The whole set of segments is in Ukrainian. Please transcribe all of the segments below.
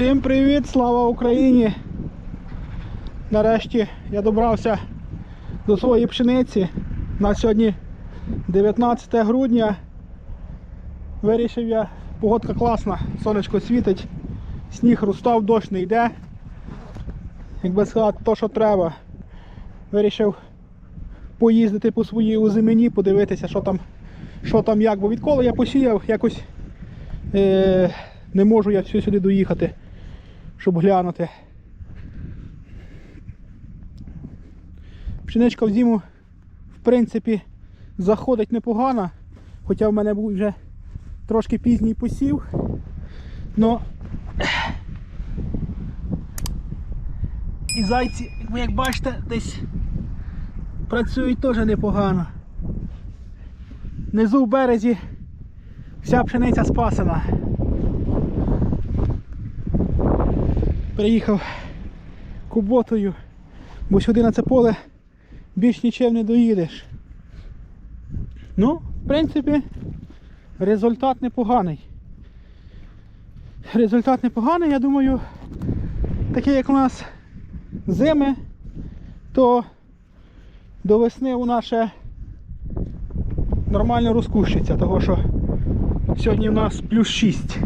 Всім привіт, слава Україні! Нарешті я добрався до своєї пшениці. На сьогодні 19 грудня. Вирішив я, погодка класна, сонечко світить, сніг розстав, дощ не йде. Якби сказати, то що треба. Вирішив поїздити по своїй озимені, подивитися, що там, що там як. Бо відколи я посіяв, якось е, не можу я все сюди доїхати, щоб глянути. Пшеничка в зиму, в принципі, заходить непогано, хоча в мене був вже трошки пізній посів. Но і зайці, ви як бачите, десь працюють теж непогано. Внизу в березі вся пшениця спасена. Приїхав куботою, бо сюди на це поле більш нічим не доїдеш. Ну, в принципі, результат непоганий. Результат непоганий, я думаю, такий як у нас зими, то до весни у нас ще нормально розкущиться, того що сьогодні в нас плюс 6.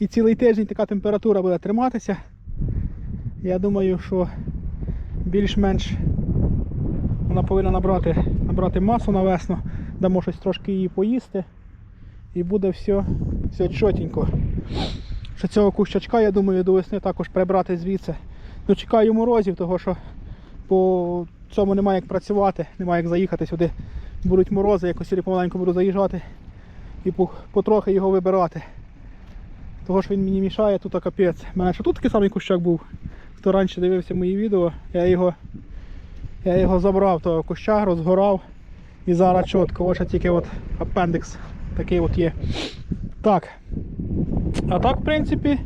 І цілий тиждень така температура буде триматися. Я думаю, що більш-менш вона повинна набрати, набрати масу на весну, дамо щось трошки її поїсти. І буде все, все чотенько. Що цього кущачка, я думаю, до весни також прибрати звідси. Ну, чекаю морозів, того що по цьому немає як працювати, немає як заїхати сюди. Будуть морози, якось сюди помаленьку буду заїжджати і потрохи його вибирати. Того що він мені мішає, тут капець. У мене ще тут такий самий кущак був. Хто раніше дивився мої відео, я його, я його забрав, того куща, розгорав. І зараз чітко, ось тільки от апендикс такий от є. Так. А так, в принципі,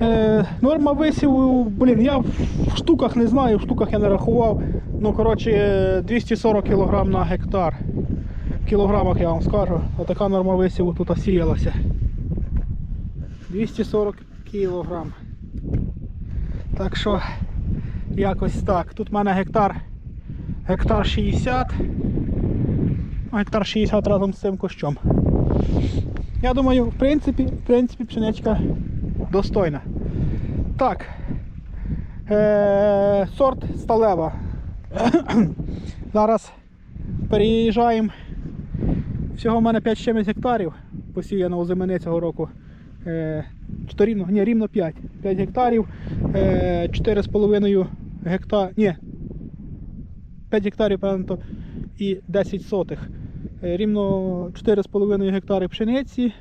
е, норма висіву, блін, я в штуках не знаю, в штуках я не рахував. Ну, коротше, е, 240 кг на гектар. В кілограмах я вам скажу. Отака норма висіву тут сіялася. 240 кілограм. Так що, якось так. Тут в мене гектар, гектар 60. Гектар 60 разом з цим кущом. Я думаю, в принципі, в принципі, пшеничка достойна. Так. Е- сорт сталева. Зараз переїжджаємо. Всього в мене 5 чимось гектарів посіяно озимини цього року. Е, рівно, ні, рівно 5. 5 гектарів, е, 4,5 гектар. Ні. 5 гектарів, певно, і 10 сотих. Е, Рівно 4,5 гектари пшениці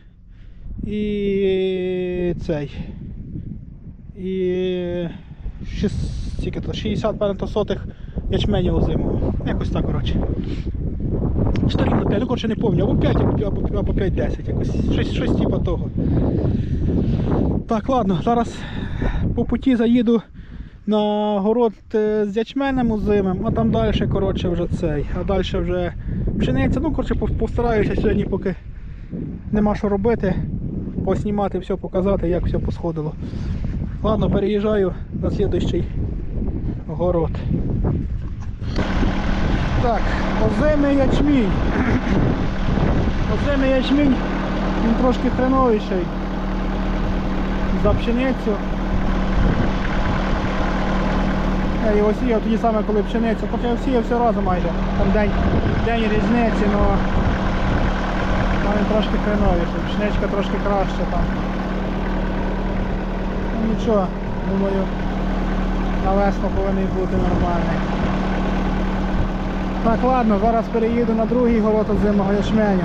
і цей. І 6, скільки то, 60 певно, сотих ячменю озимого. Якось так, коротше. Чи то рівно 5, ну коротше не пам'ятаю, або 5, або, або, або 5-10, якось. Щось, щось типу того. Так, ладно, зараз по путі заїду на город е, з ячменем озимим, а там далі коротше, вже цей. А далі вже пшениця. Ну, коротше, постараюся сьогодні, поки нема що робити, поснімати все, показати, як все посходило. Ладно, переїжджаю на слідуючий город. Так, озимий ячмінь. Озимий ячмінь, він трошки хреновіший за пшеницю. Я його сіяв тоді саме, коли пшеницю, хоча я сіяв все разом майже. Там день, день різниці, але він трошки хреновіший, пшеничка трошки краще там. Ну нічого, думаю, на весну повинен бути нормальний. Так, ладно, зараз переїду на другий город озимого ячменю.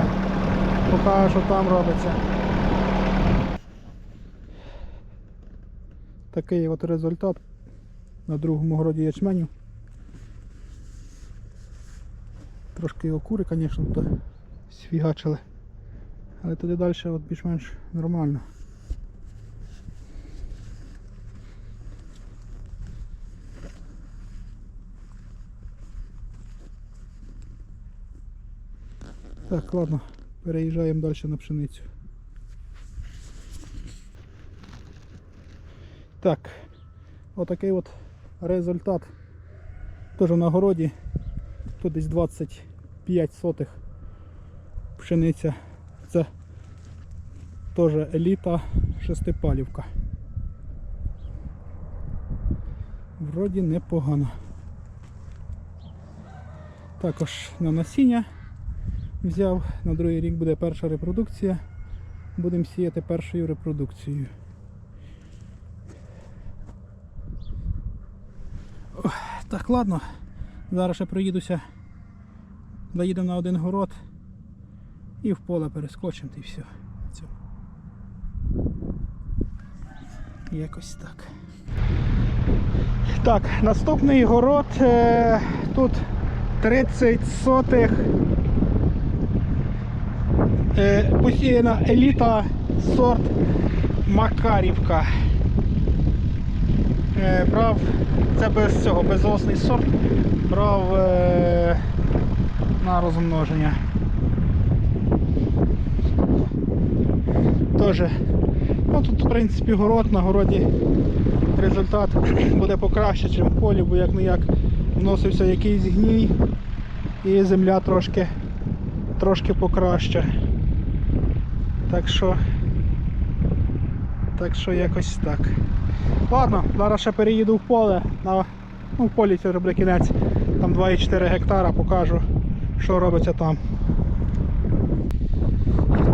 Покажу, що там робиться. Такий от результат на другому городі ячменю. Трошки його кури, звісно, то сфігачили. Але туди далі більш-менш нормально. Так, ладно, переїжджаємо далі на пшеницю. Так, отакий от результат. Теж на городі. Тут десь 25 сотих пшениця. Це теж еліта шестипалівка. Вроді непогано. Також на насіння взяв, на другий рік буде перша репродукція. Будемо сіяти першою репродукцією. Так, ладно. Зараз ще проїдуся. Заїдемо на один город і в поле перескочимо все. Все. Якось так. Так, наступний город. Е, тут 30 сотих. Е, посіяна еліта сорт Макарівка. Е, брав, це без цього, безосний сорт, брав е, на розмноження. Тоже. Ну тут в принципі город, на городі результат буде покраще, ніж в полі, бо як не як вносився якийсь гній і земля трошки, трошки покраще. Так що, так що якось так. Ладно, зараз ще переїду в поле. На, ну, в полі це вже кінець. Там 2,4 гектара покажу, що робиться там.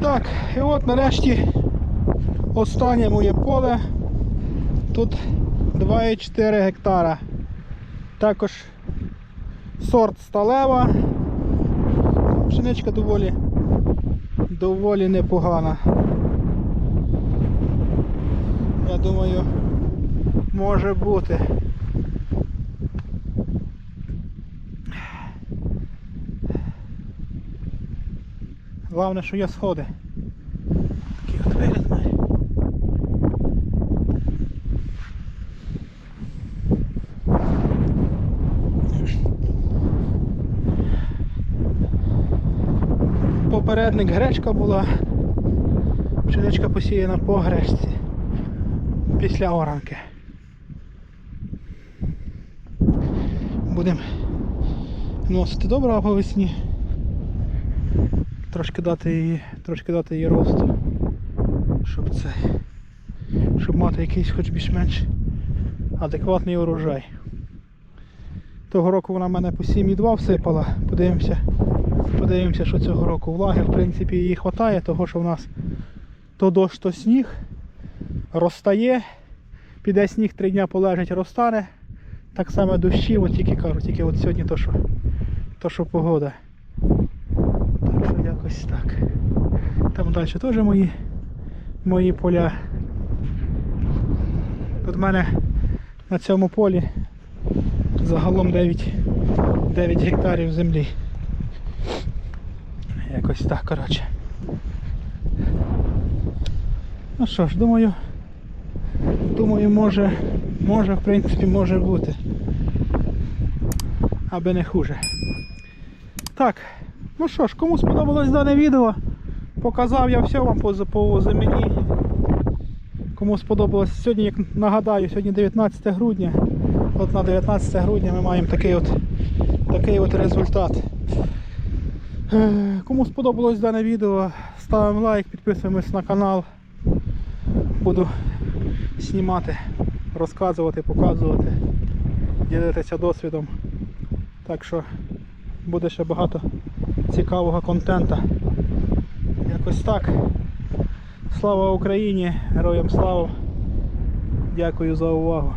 Так, і от нарешті останнє моє поле. Тут 2,4 гектара. Також сорт сталева. Пшеничка доволі доволі непогана. Я думаю, може бути. Головне, що є сходи. Попередник гречка була. Пшеничка посіяна по гречці. Після оранки. Будемо носити добре по весні. Трошки дати її, трошки дати її росту. Щоб це. Щоб мати якийсь хоч більш-менш адекватний урожай. Того року вона в мене по 7,2 всипала. Подивимося. Подивимося, що цього року влаги, в принципі, її вистачає, того що в нас то дощ, то сніг розтає, піде сніг три дня полежить, розтане. Так само дощі, от тільки кажу, тільки от сьогодні то, що, то, що погода. Так що якось так. Там далі теж мої, мої поля. Тут в мене на цьому полі загалом 9, 9 гектарів землі. Якось так, коротше. Ну що ж, думаю, думаю, може, може, в принципі, може бути. Аби не хуже. Так, ну що ж, кому сподобалось дане відео, показав я все вам по, по землі. Кому сподобалось, сьогодні, як нагадаю, сьогодні 19 грудня. От на 19 грудня ми маємо такий от, такий от результат. Е, Кому сподобалось дане відео, ставимо лайк, підписуємось на канал. Буду знімати, розказувати, показувати, ділитися досвідом. Так що буде ще багато цікавого контента. Якось так. Слава Україні! Героям слава! Дякую за увагу!